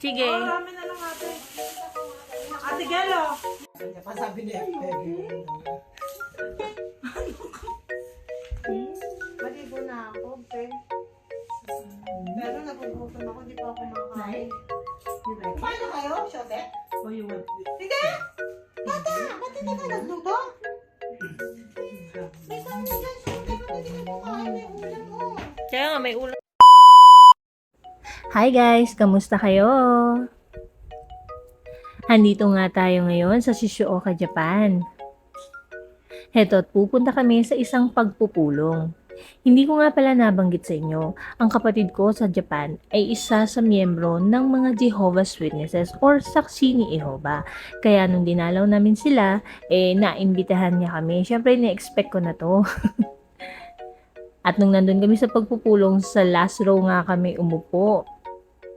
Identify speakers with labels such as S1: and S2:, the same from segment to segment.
S1: Sige.
S2: Oh, ramen na lang ate. Ate Gelo.
S3: Pasabi niya.
S2: Maligo na ako, pe. Pero nagugutom ako, di pa ako.
S3: Kumain na kayo, Shote?
S2: Oh, you want
S3: Sige! Tata, ba't hindi ka nagluto? May kami dyan, Shote. Ba't hindi ka kumain? May ulam mo.
S1: Kaya nga, may ulam. Hi guys! Kamusta kayo? Handito nga tayo ngayon sa Shizuoka, Japan. Heto, at pupunta kami sa isang pagpupulong. Hindi ko nga pala nabanggit sa inyo, ang kapatid ko sa Japan ay isa sa miyembro ng mga Jehovah's Witnesses or saksi ni Jehovah. Kaya nung dinalaw namin sila, eh naimbitahan niya kami. Siyempre, na-expect ko na to. At nung nandun kami sa pagpupulong, sa last row nga kami umupo.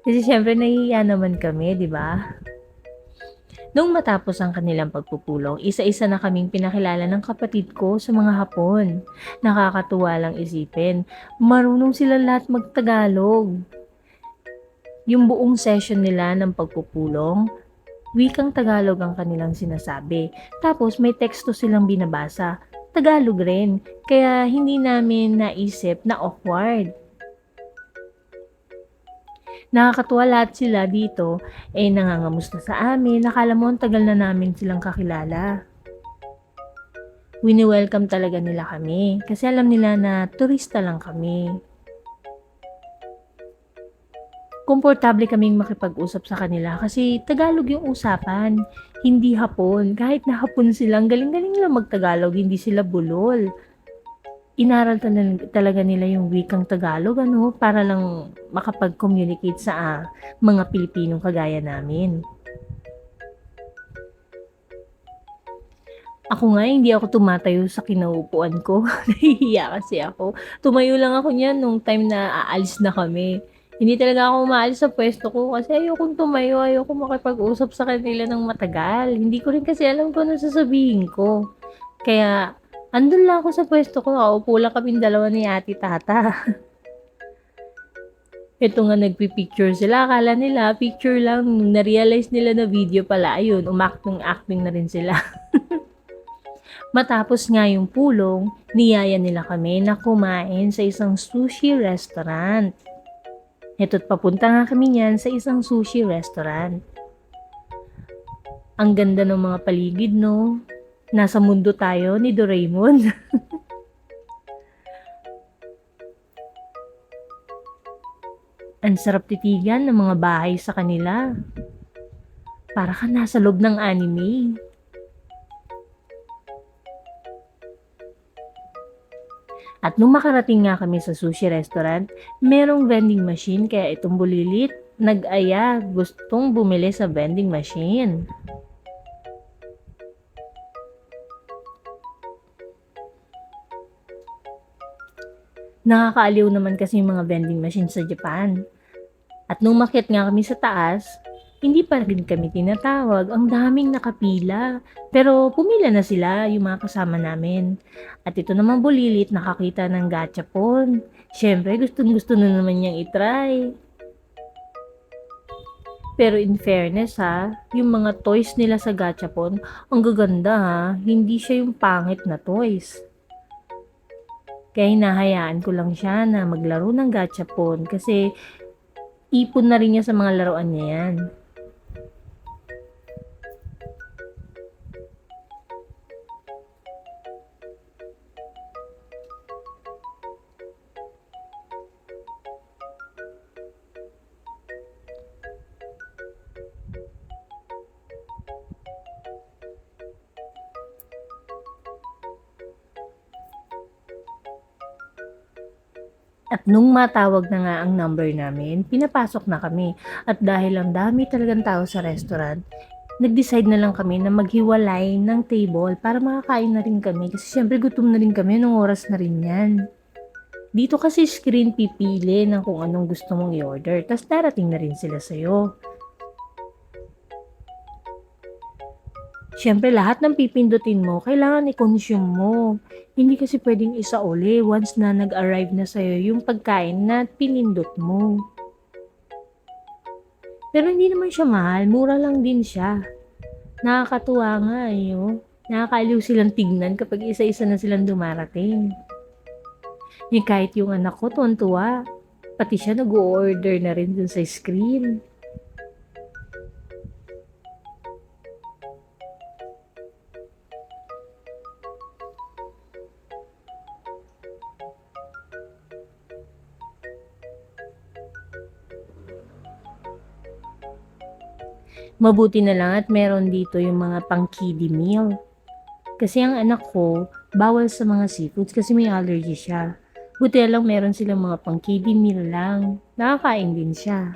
S1: Kasi syempre nahihiya naman kami, di ba? Nung matapos ang kanilang pagpupulong, isa-isa na kaming pinakilala ng kapatid ko sa mga Hapon. Nakakatuwa lang isipin. Marunong sila lahat magtagalog. Yung buong session nila ng pagpupulong, wikang Tagalog ang kanilang sinasabi. Tapos may teksto silang binabasa. Tagalog rin. Kaya hindi namin naisip na awkward. Nakakatuwa lahat sila dito, eh nangangamusta sa amin, nakala mo ang tagal na namin silang kakilala. Wini-welcome talaga nila kami kasi alam nila na turista lang kami. Komportable kaming makipag-usap sa kanila kasi Tagalog yung usapan, hindi Hapon. Kahit na Hapon silang galing-galing lang mag-Tagalog, hindi sila bulol inaral tal- talaga nila yung wikang Tagalog ano para lang makapag-communicate sa ah, mga Pilipinong kagaya namin. Ako nga, hindi ako tumatayo sa kinaupuan ko. Nahihiya kasi ako. Tumayo lang ako niyan nung time na aalis na kami. Hindi talaga ako umaalis sa pwesto ko kasi ayokong tumayo, ayoko makipag-usap sa kanila ng matagal. Hindi ko rin kasi alam kung ano sasabihin ko. Kaya Andun lang ako sa pwesto ko. Kaupo lang kaming dalawa ni ate tata. Ito nga nagpipicture sila. Akala nila picture lang. Nung na-realize nila na video pala, ayun, umakting-acting na rin sila. Matapos nga yung pulong, niyaya nila kami na kumain sa isang sushi restaurant. Ito't papunta nga kami niyan sa isang sushi restaurant. Ang ganda ng mga paligid, no? Nasa mundo tayo ni Doraemon. Ang sarap titigan ng mga bahay sa kanila. Para ka nasa loob ng anime. At nung makarating nga kami sa sushi restaurant, merong vending machine kaya itong bulilit nag-aya gustong bumili sa vending machine. Nakakaaliw naman kasi yung mga vending machine sa Japan. At nung makyat nga kami sa taas, hindi pa rin kami tinatawag. Ang daming nakapila. Pero pumila na sila yung mga kasama namin. At ito naman bulilit nakakita ng gachapon. Siyempre gustong gusto na naman niyang itry. Pero in fairness ha, yung mga toys nila sa gachapon, ang gaganda ha. Hindi siya yung pangit na toys. Kaya hinahayaan ko lang siya na maglaro ng gachapon kasi ipon na rin niya sa mga laruan niya yan. At nung matawag na nga ang number namin, pinapasok na kami. At dahil ang dami talagang tao sa restaurant, nag-decide na lang kami na maghiwalay ng table para makakain na rin kami. Kasi syempre gutom na rin kami, nung oras na rin yan. Dito kasi screen pipili ng kung anong gusto mong i-order. Tapos darating na rin sila sa'yo. Siyempre, lahat ng pipindutin mo, kailangan i-consume mo. Hindi kasi pwedeng isa uli once na nag-arrive na sa'yo yung pagkain na pinindot mo. Pero hindi naman siya mahal, mura lang din siya. Nakakatuwa nga eh, oh. Nakakaaliw silang tignan kapag isa-isa na silang dumarating. Eh, kahit yung anak ko, tuwan-tuwa. Pati siya nag-order na rin dun sa screen. Mabuti na lang at meron dito yung mga pang kiddie meal. Kasi ang anak ko, bawal sa mga seafoods kasi may allergy siya. Buti lang meron silang mga pang kiddie meal lang. Nakakain din siya.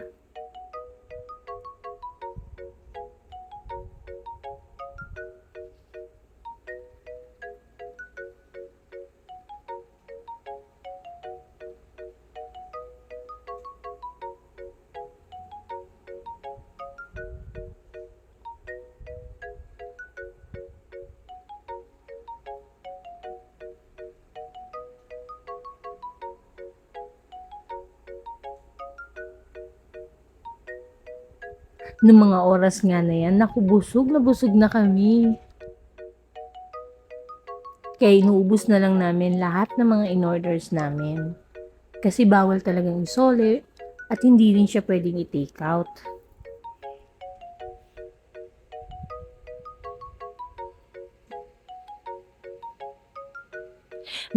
S1: Noong mga oras nga na yan, naku, busog na busog na kami. Kaya inuubos na lang namin lahat ng mga in-orders namin. Kasi bawal talagang isole at hindi rin siya pwedeng i-take out.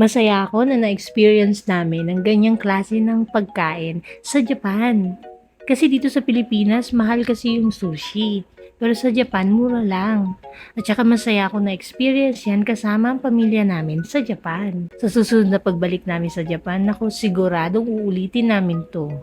S1: Masaya ako na na-experience namin ang ganyang klase ng pagkain sa Japan. Kasi dito sa Pilipinas, mahal kasi yung sushi. Pero sa Japan, mura lang. At saka masaya ako na experience yan kasama ang pamilya namin sa Japan. Sa susunod na pagbalik namin sa Japan, ako siguradong uulitin namin to.